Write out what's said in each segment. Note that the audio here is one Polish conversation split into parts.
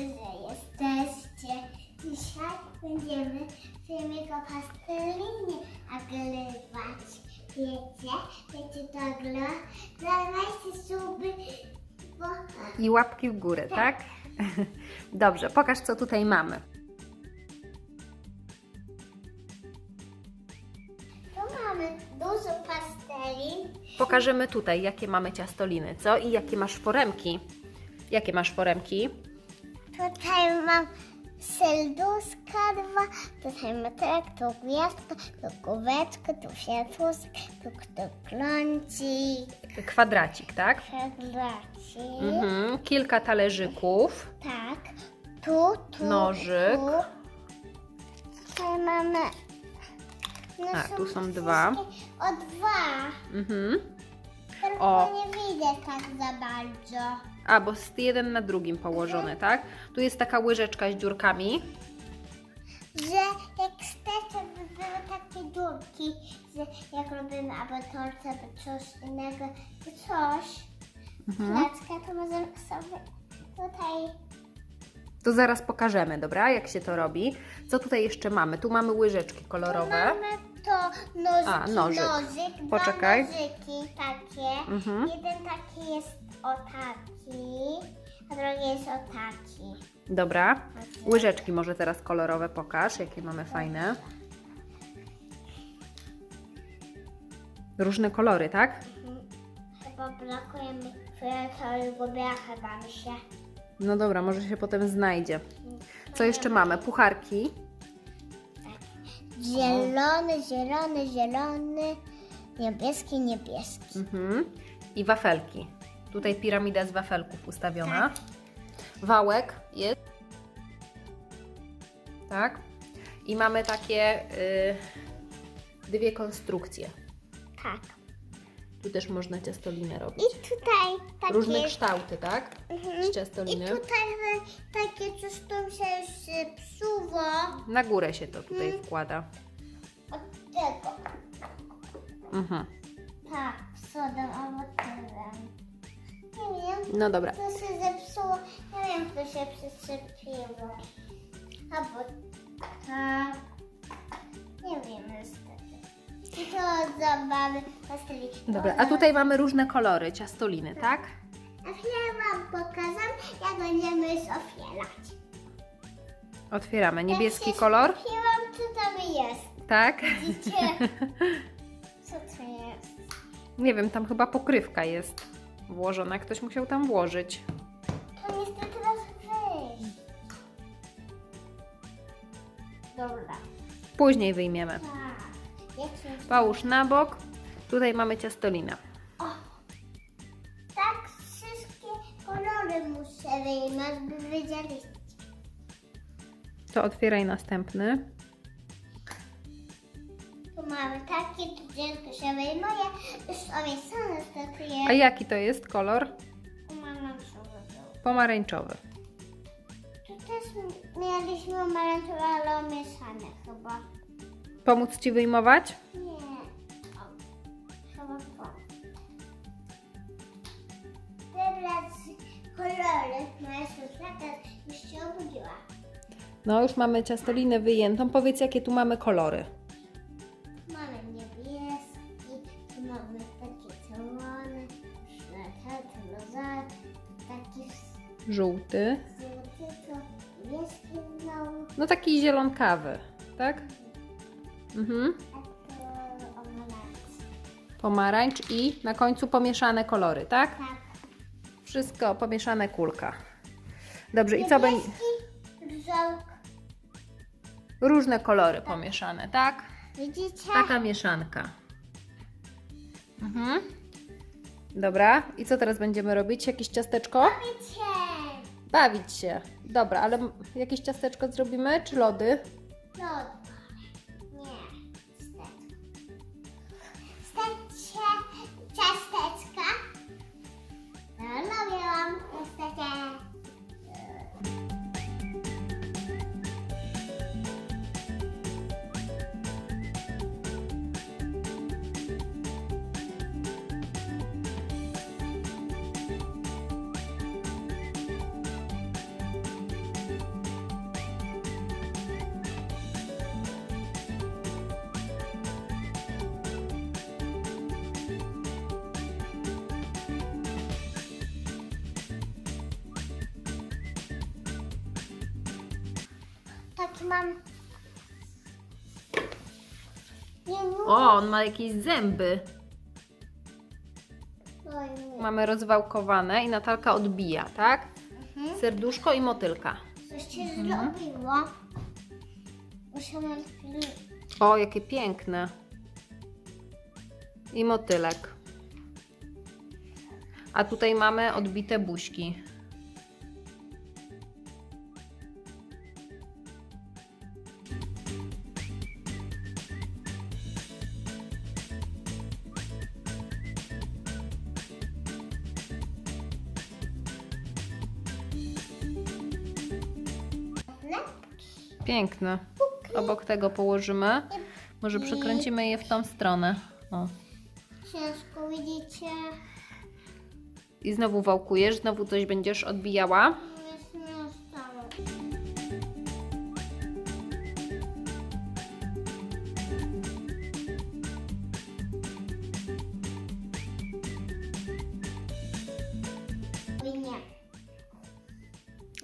że jesteście. Dzisiaj będziemy filmik o pastelinie nagrywać. Wiecie? Wiecie to oglądać? Dawajcie suby, bo I łapki w górę, tak? Dobrze, pokaż co tutaj mamy. tu mamy dużo pastelin. Pokażemy tutaj, jakie mamy ciastoliny, co? I jakie masz foremki. Jakie masz foremki? Tutaj mam serduszka dwa, tutaj motylek, tu gwiazdka, tu główeczka, tu kwiatuszek, tu, tu klącik, Kwadracik, tak? kwadracik. Mhm. Kilka talerzyków. Tak, tu, tu, Nożyk. tu. Tutaj mamy... No A, tu są dwa. wszystkie O dwa. Mhm. Tylko O. nie widzę tak za bardzo. A, bo jest jeden na drugim położony, tak? Tu jest taka łyżeczka z dziurkami. Że jak chcecie, by były takie dziurki, że jak robimy albo tortę, albo coś innego, czy coś, Mhm. placka, to możemy sobie tutaj... To zaraz pokażemy, dobra? Jak się to robi. Co tutaj jeszcze mamy? Tu mamy łyżeczki kolorowe. Mamy to nożyki, A, nożyk. nożyk dwa Poczekaj. nożyki takie. Mhm. Jeden taki jest o taki, a drugi jest o taki. Dobra. Łyżeczki może teraz kolorowe pokaż, jakie mamy fajne. Różne kolory, tak? Chyba brakuje mi fioletowy biała chyba mi się. No dobra, może się potem znajdzie. Co jeszcze mamy? Pucharki. Zielony, zielony, zielony, niebieski, niebieski. Mhm. I wafelki. Tutaj piramida z wafelków ustawiona. Wałek jest. Tak. I mamy takie y, dwie konstrukcje. Tak. Tu też można ciastolinę robić. I tutaj takie... Różne kształty, tak? Mhm. Z I ciastoliny. tutaj e, takie coś się zepsuło Na górę się to tutaj wkłada. od tego. Mhm. Tak, sodem albo. No dobra. To się zepsuło. Nie wiem, to się przyczepiło. Albo tak. Nie wiem niestety. I to od zabawy pasteli. Dobra, a tutaj mamy różne kolory ciastoliny, tak? A chwilę Wam pokażę, jak będziemy już otwierać. Otwieramy. Niebieski kolor, skupiłam, co tam jest. tak? Widzicie? Co to jest? Nie wiem, tam chyba pokrywka jest włożona. Ktoś musiał tam włożyć. To niestety teraz wyjść. Dobra. Później wyjmiemy. Tak. Jak się... Połóż na bok. Tutaj mamy ciastolinę. O! Tak wszystkie kolory muszę wyjmować, by wiedzieliście. To otwieraj następny. Mamy takie, tu dziecko się wyjmuje. Już omieszane A jaki to jest kolor? Mamy przewodzą. Pomarańczowy. Tu też mieliśmy pomarańczowe, ale omieszane chyba. Pomóc Ci wyjmować? Nie. O, chyba to. Teraz kolory. Moja siostra już się obudziła. No, już mamy ciastolinę wyjętą. Powiedz, jakie tu mamy kolory. Żółty. No, taki zielonkawy, tak? Mhm. Pomarańcz i na końcu pomieszane kolory, tak? Tak. Wszystko pomieszane kulka. Dobrze, i co będzie? Różne kolory pomieszane, tak? Widzicie? Taka mieszanka. Mhm. Dobra, i co teraz będziemy robić? Jakieś ciasteczko? Widzicie? Bawić się. Dobra, ale jakieś ciasteczko zrobimy, czy lody? Lody. Taki mam. Nie. O, on ma jakieś zęby. Oj, nie. Mamy rozwałkowane i Natalka odbija, tak? Mhm. Serduszko i motylka. Coś się zrobiło. Musimy chwilę. O, jakie piękne. I motylek. A tutaj mamy odbite buźki. Piękne. Obok tego położymy. Może przykręcimy je w tą stronę. O. Ciężko widzicie. I znowu wałkujesz, znowu coś będziesz odbijała.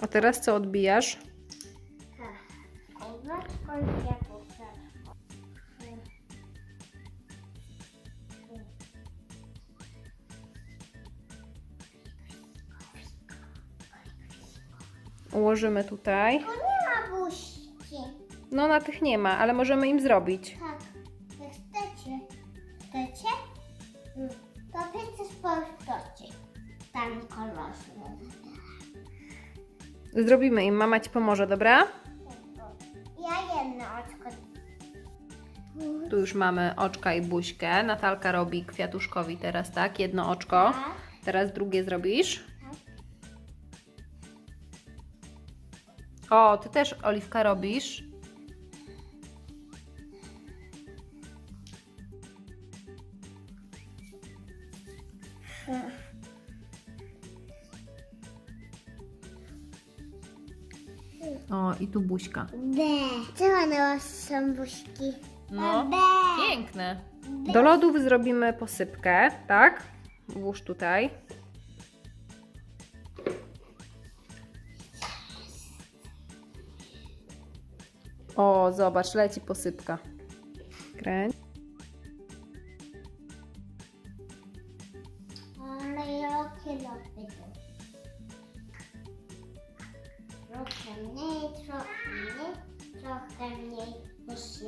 A teraz co odbijasz? Ułożymy tutaj. Tu nie ma buźki. No na tych nie ma, ale możemy im zrobić. Tak, jak chcecie. Chcecie? Mm. To pięć sportoci. Tam kolosy. Zrobimy im, mama ci pomoże, dobra? Ja jedno oczko. Tu już mamy oczka i buźkę. Natalka robi kwiatuszkowi teraz, tak? Jedno oczko. Tak. Teraz drugie zrobisz. O, ty też oliwka robisz. O, i tu buźka. B. Co one są buźki? No, B. piękne. Do lodów zrobimy posypkę, tak? Włóż tutaj. O, zobacz, leci posypka. Kręć. Trochę mniej, trochę mniej, trochę mniej, jeszcze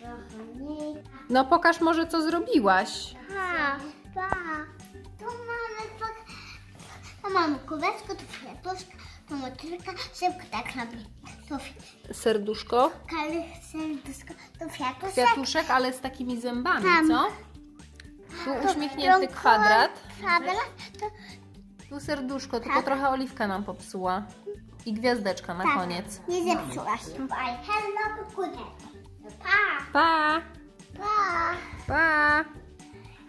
trochę mniej. No pokaż może, co zrobiłaś. Pa, pa. Tu mamy tak, tu mamy kubeczko, tu tu motylka, szybko tak robi. Serduszko, kale, serduszko, tu kwiatuszek. kwiatuszek, ale z takimi zębami, Tam. co? Tu uśmiechnięty kwadrat. Kwadrat, to Tu serduszko, tylko Tak. trochę oliwka nam popsuła. I gwiazdeczka na tak, koniec. nie zepsułaś. Bye. Hello, good. Pa, Pa! pa. Pa!